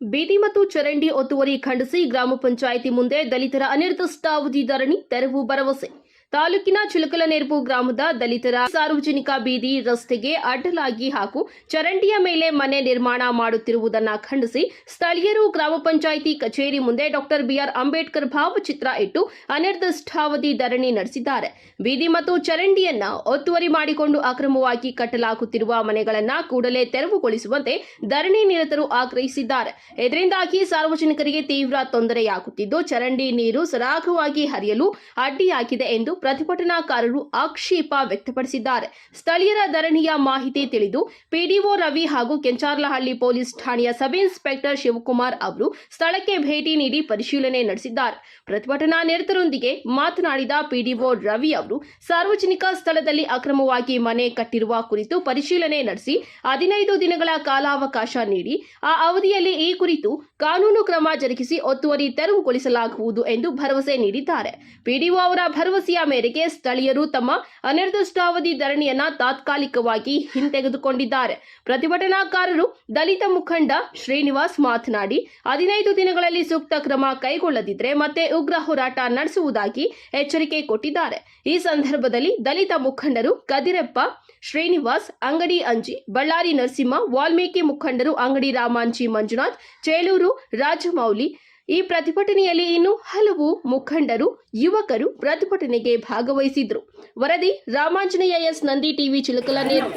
ಬೀದಿ ಮತ್ತು ಚರಂಡಿ ಒತ್ತುವರಿ ಖಂಡಿಸಿ ಗ್ರಾಮ ಪಂಚಾಯಿತಿ ಮುಂದೆ ದಲಿತರ ಅನಿರ್ದಿಷ್ಟಾವಧಿ ಧರಣಿ ತೆರವು ಭರವಸೆ. ತಾಲೂಕಿನ ಚುಲಕಲನೆರ್ಪು ಗ್ರಾಮದ ದಲಿತರ ಸಾರ್ವಜನಿಕ ಬೀದಿ ರಸ್ತೆಗೆ ಅಡ್ಡಲಾಗಿ ಹಾಗೂ ಚರಂಡಿಯ ಮೇಲೆ ಮನೆ ನಿರ್ಮಾಣ ಮಾಡುತ್ತಿರುವುದನ್ನು ಖಂಡಿಸಿ ಸ್ಥಳೀಯರು ಗ್ರಾಮ ಪಂಚಾಯಿತಿ ಕಚೇರಿ ಮುಂದೆ ಡಾಕ್ಟರ್ ಬಿಆರ್ ಅಂಬೇಡ್ಕರ್ ಭಾವಚಿತ್ರ ಇಟ್ಟು ಅನಿರ್ದಿಷ್ಟಾವಧಿ ಧರಣಿ ನಡೆಸಿದ್ದಾರೆ. ಬೀದಿ ಮತ್ತು ಚರಂಡಿಯನ್ನ ಒತ್ತುವರಿ ಮಾಡಿಕೊಂಡು ಅಕ್ರಮವಾಗಿ ಕಟ್ಟಲಾಗುತ್ತಿರುವ ಮನೆಗಳನ್ನ ಕೂಡಲೇ ತೆರವುಗೊಳಿಸುವಂತೆ ಧರಣಿ ನಿರತರು ಆಗ್ರಹಿಸಿದ್ದಾರೆ. ಇದರಿಂದಾಗಿ ಸಾರ್ವಜನಿಕರಿಗೆ ತೀವ್ರ ತೊಂದರೆಯಾಗುತ್ತಿದ್ದು, ಚರಂಡಿ ನೀರು ಸರಾಗವಾಗಿ ಹರಿಯಲು ಅಡ್ಡಿಯಾಗಿದೆ ಎಂದು ಪ್ರತಿಭಟನಾಕಾರರು ಆಕ್ಷೇಪ ವ್ಯಕ್ತಪಡಿಸಿದ್ದಾರೆ. ಸ್ಥಳೀಯರ ಧರಣಿಯ ಮಾಹಿತಿ ತಿಳಿದು ಪಿಡಿಒ ರವಿ ಹಾಗೂ ಕೆಂಚಾರ್ಲಹಳ್ಳಿ ಪೊಲೀಸ್ ಠಾಣೆಯ ಸಬ್ ಇನ್ಸ್ಪೆಕ್ಟರ್ ಶಿವಕುಮಾರ್ ಅವರು ಸ್ಥಳಕ್ಕೆ ಭೇಟಿ ನೀಡಿ ಪರಿಶೀಲನೆ ನಡೆಸಿದ್ದಾರೆ. ಪ್ರತಿಭಟನಾ ನಿರತರೊಂದಿಗೆ ಮಾತನಾಡಿದ ಪಿಡಿಒ ರವಿ ಅವರು, ಸಾರ್ವಜನಿಕ ಸ್ಥಳದಲ್ಲಿ ಅಕ್ರಮವಾಗಿ ಮನೆ ಕಟ್ಟಿರುವ ಕುರಿತು ಪರಿಶೀಲನೆ ನಡೆಸಿ ಹದಿನೈದು ದಿನಗಳ ಕಾಲಾವಕಾಶ ನೀಡಿ, ಆ ಅವಧಿಯಲ್ಲಿ ಈ ಕುರಿತು ಕಾನೂನು ಕ್ರಮ ಜರುಗಿಸಿ ಒತ್ತುವರಿ ತೆರವುಗೊಳಿಸಲಾಗುವುದು ಎಂದು ಭರವಸೆ ನೀಡಿದ್ದಾರೆ. ಪಿಡಿಒ ಅವರ ಭರವಸೆಯ ಮೇರೆಗೆ ಸ್ಥಳೀಯರು ತಮ್ಮ ಅನಿರ್ದಿಷ್ಟಾವಧಿ ಧರಣಿಯನ್ನ ತಾತ್ಕಾಲಿಕವಾಗಿ ಹಿಂತೆಗೆದುಕೊಂಡಿದ್ದಾರೆ. ಪ್ರತಿಭಟನಾಕಾರರು ದಲಿತ ಮುಖಂಡ ಶ್ರೀನಿವಾಸ್ ಮಾತನಾಡಿ, ಹದಿನೈದು ದಿನಗಳಲ್ಲಿ ಸೂಕ್ತ ಕ್ರಮ ಕೈಗೊಳ್ಳದಿದ್ರೆ ಮತ್ತೆ ಉಗ್ರ ಹೋರಾಟ ನಡೆಸುವುದಾಗಿ ಎಚ್ಚರಿಕೆ ಕೊಟ್ಟಿದ್ದಾರೆ. ಈ ಸಂದರ್ಭದಲ್ಲಿ ದಲಿತ ಮುಖಂಡರು ಕದಿರಪ್ಪ, ಶ್ರೀನಿವಾಸ್, ಅಂಗಡಿ ಅಂಜಿ, ಬಳ್ಳಾರಿ ನರಸಿಂಹ, ವಾಲ್ಮೀಕಿ ಮುಖಂಡರು ಅಂಗಡಿ ರಾಮಾಂಜಿ ಮಂಜುನಾಥ್, ಚೇಳೂರು ರಾಜಮೌಲಿ ಈ ಪ್ರತಿಭಟನೆಯಲ್ಲಿ ಇನ್ನು ಹಲವು ಮುಖಂಡರು ಯುವಕರು ಪ್ರತಿಭಟನೆಗೆ ಭಾಗವಹಿಸಿದ್ರು. ವರದಿ ರಾಮಾಂಜನೇಯ ಎಸ್ ನಂದಿ ಟಿವಿ ಚಿಲಕಲನೇರು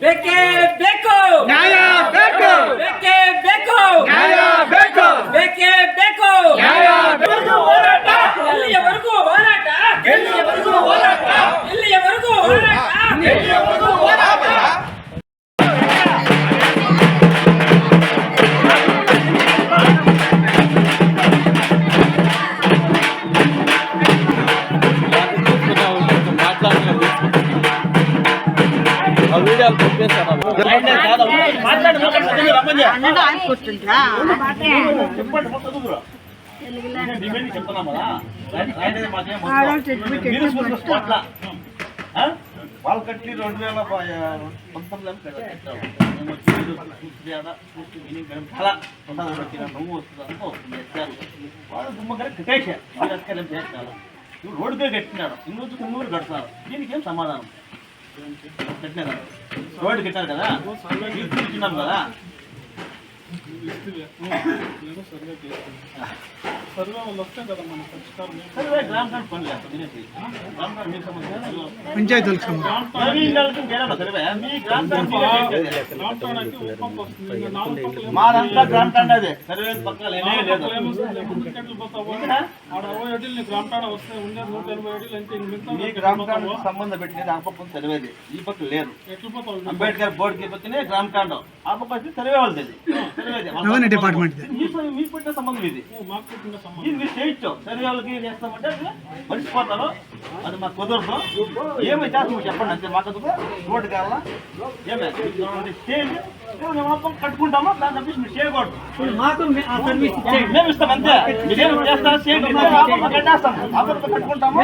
ಬೇಕೇ అన్నడ ఆగిపోతుంటా వాళ్ళు కట్టి రెండు వేల వాళ్ళు గుమ్మకర కట్టేశారు రాజకీయాలు చేస్తారు ఇప్పుడు రోడ్డుపై కట్టినాడు ఇంకొంచెం కుమ్మూరు కడుతున్నారు దీనికి ఏం సమాధానం కట్టినారు రోడ్డు కట్టారు కదా కదా పంచాయతీలకు మాదంతా గ్రామ్ టాండ్ అదే. సర్వే పక్కన సంబంధం పెట్టినది ఆ పక్క సర్వేది. ఈ పక్క లేరు అంబేద్కర్ బోర్డు కి పక్కనే గ్రామ్ టాండ్ ఆ పక్క వచ్చి సర్వే వాళ్ళది. రెవెన్యూ డిపార్ట్మెంట్ పెట్టిన సంబంధం ఇది. ఇది మీరు చేయొచ్చు సర్వే వాళ్ళకి చేస్తామంటే అది మర్చిపోతారు. అది మాకు కుదరదు. ఏమి చేస్తాము చెప్పండి అంతే మాకు రోడ్డు కావాలా? ఏమే? స్టేజ్ మేము కట్టుకుంటామో? దాని తప్పించి మీరు చేయకూడదు. మాకు ఆ సర్వీస్ మేము ఇస్తాం అంతే. మీరేం చేస్తారు చేయండి ఆ పక్క కట్టేస్తాం. ఆ పక్క కట్టుకుంటాము?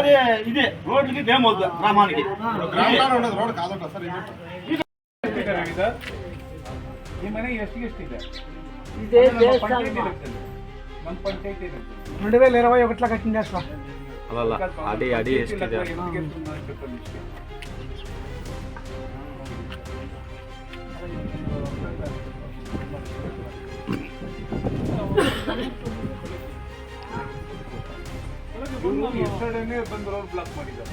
అదే ఇదే. రోడ్లకి అవుతుంది గ్రామానికి. ಈ ಮನೆ ಎಷ್ಟು ಎಷ್ಟಿದೆ ఇదే దేశం ಒಂದು ಪಂಚಾಯತಿ రెండు వేల ఇరవై ఒకటిలో కట్టింది అసలు ಅಲ್ಲಲ್ಲ ಅಡಿ ಅಡಿ ಎಷ್ಟಿದೆ? ಎಷ್ಟರಡೇನೆ ಬಂದು ರೋಡ್ ಬ್ಲಾಕ್ ಮಾಡಿದ್ದಾರೆ.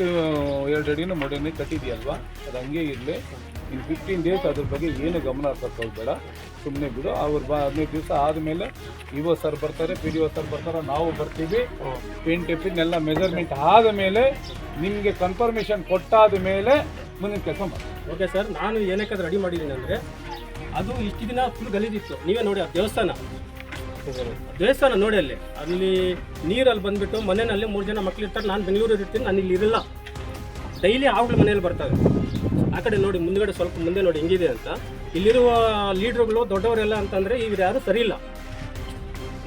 ಗಾಡಿ ಎರಡು ಅಡಿನೂ ಮೊಡನೆ ಕಟ್ಟಿದೆಯಲ್ವಾ? ಅದು ಹಂಗೆ ಇರಲಿ. ಇನ್ನು ಫಿಫ್ಟೀನ್ ಡೇಸ್ ಅದ್ರ ಬಗ್ಗೆ ಏನು ಗಮನ ಹರ್ಸಕ್ಕೆ ಸುಮ್ಮನೆ ಬಿಡು. ಅವ್ರು ಬಾ ಹದಿನೈದು ದಿವಸ ಆದಮೇಲೆ ಇವೋ ಸರ್ ಬರ್ತಾರೆ ಪಿ ಡಿ ಒ ಸರ್ ಬರ್ತಾರೆ, ನಾವು ಬರ್ತೀವಿ. ಪೇಂಟ್ ಟೆಪ್ಪಿನೆಲ್ಲ ಮೆಜರ್ಮೆಂಟ್ ಆದ ಮೇಲೆ ನಿಮಗೆ ಕನ್ಫರ್ಮೇಷನ್ ಕೊಟ್ಟಾದ ಮೇಲೆ ಮುಂದಿನ ಕೆಲಸ ಮಾಡಿ ಓಕೆ ಸರ್, ನಾನು ಏನಕ್ಕೆ ರೆಡಿ ಮಾಡಿದ್ದೀನಿ ಅಂದರೆ ಅದು ಇಷ್ಟು ದಿನ ಫುಲ್ ಗಲೀಜಿತ್ತು. ನೀವೇ ನೋಡಿ ಆ ದೇವಸ್ಥಾನ. ದೇವಸ್ಥಾನ ನೋಡಿ ಅಲ್ಲಿ. ಅಲ್ಲಿ ನೀರಲ್ಲಿ ಬಂದ್ಬಿಟ್ಟು ಮನೆಯಲ್ಲಿ ಮೂರು ಜನ ಮಕ್ಳು ಇರ್ತಾರೆ. ನಾನು ಬೆಂಗಳೂರಲ್ಲಿ ಇರ್ತೀನಿ, ನಾನು ಇಲ್ಲಿ ಇರಲ್ಲ. ಡೈಲಿ ಆವುಗಳ ಮನೆಯಲ್ಲಿ ಬರ್ತವೆ ಆ ಕಡೆ ನೋಡಿ, ಮುಂದ್ಗಡೆ ಸ್ವಲ್ಪ ಮುಂದೆ ನೋಡಿ ಹೆಂಗಿದೆ ಅಂತ. ಇಲ್ಲಿರುವ ಲೀಡ್ರುಗಳು ದೊಡ್ಡವರೆಲ್ಲ ಅಂತಂದರೆ ಇವ್ರು ಯಾರು ಸರಿ ಇಲ್ಲ.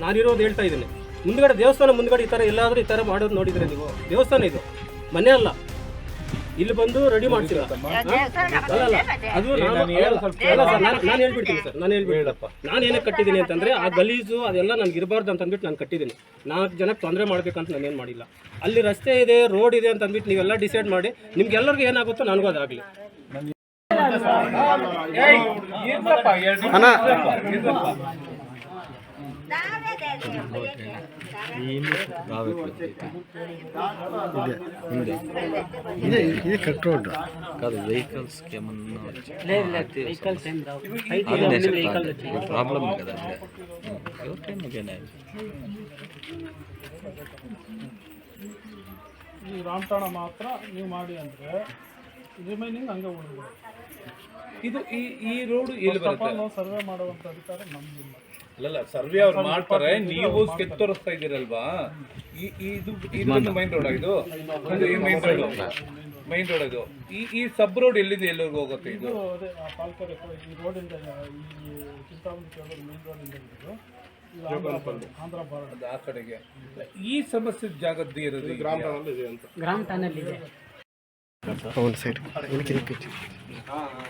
ನಾನಿರೋದು ಹೇಳ್ತಾ ಇದ್ದೀನಿ. ಮುಂದ್ಗಡೆ ದೇವಸ್ಥಾನ ಮುಂದ್ಗಡೆ ಈ ಥರ ಎಲ್ಲಾದರೂ ಈ ಥರ ಮಾಡೋದು ನೋಡಿದರೆ ನೀವು. ದೇವಸ್ಥಾನ ಇದು. ಮನೆ ಅಲ್ಲ. ಇಲ್ಲಿ ಬಂದು ರೆಡಿ ಮಾಡ್ತೀರಾ? ಅಲ್ಲ ಅಲ್ಲ ಅದು ನಾನು ಹೇಳ್ಬಿಡ್ತೀನಿ ಸರ್ ನಾನು ಹೇಳ್ಬಿಡಪ್ಪ ನಾನು ಏನಕ್ಕೆ ಕಟ್ಟಿದ್ದೀನಿ ಅಂತಂದ್ರೆ ಆ ಗಲೀಜು ಅದೆಲ್ಲ ನನಗೆ ಇರಬಾರ್ದು ಅಂತ ಅಂದ್ಬಿಟ್ಟು ನಾನು ಕಟ್ಟಿದ್ದೀನಿ. ನಾಲ್ಕು ಜನಕ್ಕೆ ತೊಂದರೆ ಮಾಡ್ಬೇಕಂತ ನಾನೇನು ಮಾಡಿಲ್ಲ. ಅಲ್ಲಿ ರಸ್ತೆ ಇದೆ ರೋಡ್ ಇದೆ ಅಂತ ಅಂದ್ಬಿಟ್ಟು ನೀವೆಲ್ಲ ಡಿಸೈಡ್ ಮಾಡಿ ನಿಮ್ಗೆಲ್ಲರಿಗೂ ಏನಾಗುತ್ತೋ ನನಗೂ ಅದಾಗಲಿ. ಅಣ್ಣ. ఇదే ఇది కట్ రోడ్ కాదు వెహికల్స్ కి ఏమన్నా ప్రాబ్లం కదా ఎవరికైనా ఇదేనా? ಈ ರಾಮಠಾಣ ಮಾತ್ರ ನೀವು ಮಾಡಿ ಅಂದರೆ ರಿಮೈನಿಂಗ್ ಹಂಗೆ ಉಳಿದು ಇದು ಈ ಈ ರೋಡ್ ಎಲ್ಲಿ ಬರುತ್ತೆ ನಾವು ಸರ್ವೆ ಮಾಡುವಂಥ ಅಧಿಕಾರ ನಮಗಿಲ್ಲ ಅಲ್ಲಲ್ಲ ಸರ್ವೆ ಅವ್ರು ಮಾಡ್ತಾರೆ ನೀವು ಸ್ಕೆಚ್ ತೋರಿಸ್ತಾ ಇದ್ದೀರಲ್ವಾ? ಈ ಇದು ಇದು ಮೈನ್ ರೋಡ್ ಇದು? ಇದು ಮೈನ್ ರೋಡ್ ಮೈನ್ ರೋಡ್ ಇದು. ಈ ಈ ಸಬ್ ರೋಡ್ ಎಲ್ಲಿದೆ ಎಲ್ಲರಿಗೂ ಹೋಗುತ್ತೆ ಇದು? ಅದೇ ಆ ಈ ಚಿಂತಾಮಣಿ ಕಡೆಗೆ. ಈ ಸಮಸ್ಯೆ ಜಾಗದ್ದು ಇರೋದು ಗ್ರಾಮ ಇದೆ ಅಂತ. ಇದೆ. ಸೈಡ್ ಹಾಂ ಹಾ.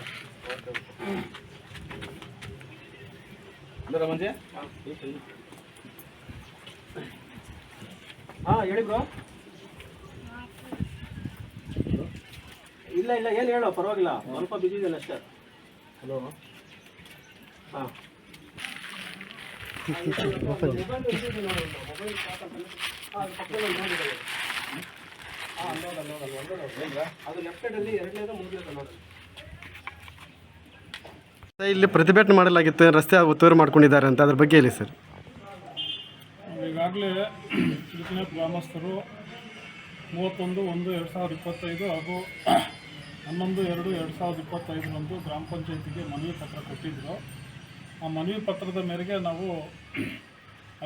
ಹೇಳಿ ಬ್ರೋ ಇಲ್ಲ ಇಲ್ಲ ಏನು ಹೇಳೋ ಪರವಾಗಿಲ್ಲ. ಸ್ವಲ್ಪ ಬಿಸಿ ಇದೆಯಲ್ಲ ಅಷ್ಟೇ. ಹಲೋ ಹಾಂ. ಅದು ಲೆಫ್ಟ್ ಸೈಡಲ್ಲಿ ಎರಡನೇದು ಮೂರನೇದು ನೋಡಿ. ಇಲ್ಲಿ ಪ್ರತಿಭಟನೆ ಮಾಡಲಾಗಿತ್ತು, ರಸ್ತೆ ಒತ್ತುವರಿ ಮಾಡ್ಕೊಂಡಿದ್ದಾರೆ ಅಂತ ಅದ್ರ ಬಗ್ಗೆ ಹೇಳಿ ಸರ್. ಈಗಾಗಲೇ ಚಿಲಕನೆ ಗ್ರಾಮಸ್ಥರು ಮೂವತ್ತೊಂದು, ಒಂದು, ಎರಡು ಸಾವಿರದ ಇಪ್ಪತ್ತೈದು ಹಾಗೂ ಹನ್ನೊಂದು, ಎರಡು ಎರಡು ಸಾವಿರದ ಇಪ್ಪತ್ತೈದರಂದು ಗ್ರಾಮ ಪಂಚಾಯತಿಗೆ ಮನವಿ ಪತ್ರ ಕೊಟ್ಟಿದ್ದರು ಆ ಮನವಿ ಪತ್ರದ ಮೇರೆಗೆ ನಾವು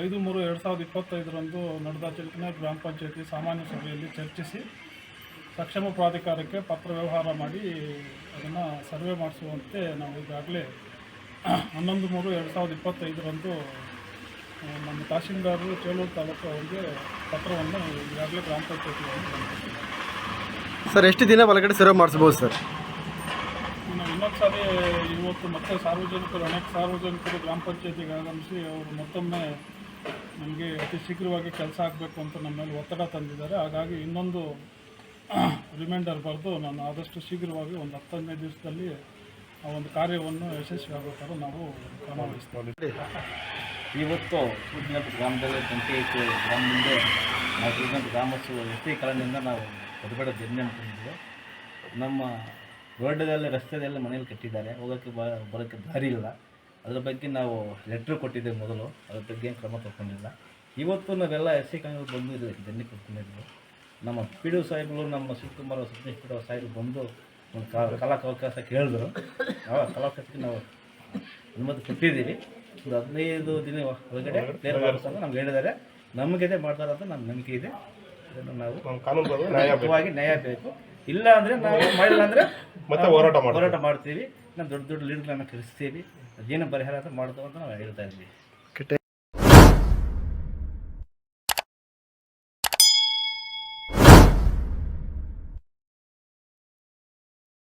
ಐದು, ಮೂರು, ಎರಡು ಸಾವಿರದ ಇಪ್ಪತ್ತೈದರಂದು ನಡೆದ ಚಿಲ್ಕನೆ ಗ್ರಾಮ ಪಂಚಾಯತಿ ಸಾಮಾನ್ಯ ಸಭೆಯಲ್ಲಿ ಚರ್ಚಿಸಿ ಸಕ್ಷಮ ಪ್ರಾಧಿಕಾರಕ್ಕೆ ಪತ್ರ ವ್ಯವಹಾರ ಮಾಡಿ ಅದನ್ನು ಸರ್ವೆ ಮಾಡಿಸುವಂತೆ ನಾವು ಈಗಾಗಲೇ ಹನ್ನೊಂದು ಮೂರು ಎರಡು ಸಾವಿರದ ಇಪ್ಪತ್ತೈದರಂದು ನಮ್ಮ ತಹಶೀಲ್ದಾರರು ಚೇಳೂರು ತಾಲೂಕು ಅವರಿಗೆ ಪತ್ರವನ್ನು ಈಗಾಗಲೇ ಗ್ರಾಮ ಪಂಚಾಯತಿ ಸರ್ ಎಷ್ಟು ದಿನ ಒಳಗಡೆ ಸರ್ವೆ ಮಾಡಿಸ್ಬೋದು ಸರ್? ಇನ್ನು ಇನ್ನೊಂದು ಸಾರಿ ಇವತ್ತು ಮತ್ತೆ ಸಾರ್ವಜನಿಕರು ಅನೇಕ ಸಾರ್ವಜನಿಕರು ಗ್ರಾಮ ಪಂಚಾಯತಿಗೆ ಆಗಮಿಸಿ ಅವರು ಮತ್ತೊಮ್ಮೆ ನಮಗೆ ಅತಿ ಶೀಘ್ರವಾಗಿ ಕೆಲಸ ಆಗಬೇಕು ಅಂತ ನಮ್ಮ ಮೇಲೆ ಒತ್ತಡ ತಂದಿದ್ದಾರೆ. ಹಾಗಾಗಿ ಇನ್ನೊಂದು ರಿಮೈಂಡರ್ ಬರೆದು ನಾನು ಆದಷ್ಟು ಶೀಘ್ರವಾಗಿ ಒಂದು ಹತ್ತು ಹದಿನೈದು ದಿವಸದಲ್ಲಿ ಆ ಒಂದು ಕಾರ್ಯವನ್ನು ಯಶಸ್ವಿ ಥರ ನಾವು ಕ್ರಮ ಇವತ್ತು ಸೂಚಿನಟ್ಟು ಗ್ರಾಮದಲ್ಲಿ ಪಂಚಾಯತ್ ಗ್ರಾಮ ಮುಂದೆ ನಾವು ಸೂಚಿನಟ್ಟು ಗ್ರಾಮಸ್ಥರು ಎಸ್ ಕಾಲೋನಿಯಿಂದ ನಾವು ಪ್ರತಿಭಟನೆ ಜರ್ನಿ ಅಂದ್ಕೊಂಡಿದ್ವಿ ನಮ್ಮ ರೋಡ್ದಲ್ಲಿ ರಸ್ತೆಯಲ್ಲಿ ಮನೇಲಿ ಕಟ್ಟಿದ್ದಾರೆ. ಹೋಗೋಕ್ಕೆ ಬ, ಬರೋಕ್ಕೆ ದಾರಿ ಇಲ್ಲ. ಅದ್ರ ಬಗ್ಗೆ ನಾವು ಲೆಟ್ರ್ ಕೊಟ್ಟಿದ್ದೇವೆ ಮೊದಲು. ಅದ್ರ ಬಗ್ಗೆ ಏನು ಕ್ರಮ ತಗೊಂಡಿಲ್ಲ. ಇವತ್ತು ನಾವೆಲ್ಲ ಎಸ್ ಸಿ ಕಾಲೋನಿ ಬಂದು ಜರ್ನಿ ಕೊಡ್ಕೊಂಡಿದ್ವಿ ನಮ್ಮ ಪಿ ಡಿ ಸಾಹೇಬ್ಗಳು ನಮ್ಮ ಶಿವಕುಮಾರ್ ಸುಪ್ರೀಂ ಪಿ ಡಿ ಸಾಹೇಬರು ಬಂದು ಒಂದು ಕಲಾಕವಕಾಶ ಕೇಳಿದ್ರು. ಆ ಕಲಾಕಾಶಕ್ಕೆ ನಾವು ಅನುಮತಿ ಕೊಟ್ಟಿದ್ದೀವಿ. ಒಂದು ಹದಿನೈದು ದಿನ ಒಳಗಡೆ ಕ್ಲಿಯರ್ ಮಾಡಿಸ್ತಾರೆ ನಮ್ಗೆ ಹೇಳಿದ್ದಾರೆ. ನಮಗಿದೆ ಮಾಡ್ತಾರೆ ಅಂತ ನಮ್ಮ ನಂಬಿಕೆ ಇದೆ. ಅದನ್ನು ನಾವು ಕಾನೂನುವಾಗಿ ನ್ಯಾಯ ಬೇಕು. ಇಲ್ಲ ಅಂದರೆ ನಾವು ಮಾಡಿಲ್ಲ ಅಂದರೆ ಮತ್ತೆ ಹೋರಾಟ ಹೋರಾಟ ಮಾಡ್ತೀವಿ. ನಾವು ದೊಡ್ಡ ದೊಡ್ಡ ಲೀಡ್ಗಳನ್ನ ಕರೆಸ್ತೀವಿ. ಅದೇನು ಪರಿಹಾರ ಅಂತ ಮಾಡ್ತೇವೆ ಅಂತ ನಾವು ಹೇಳ್ತಾ ಇದ್ವಿ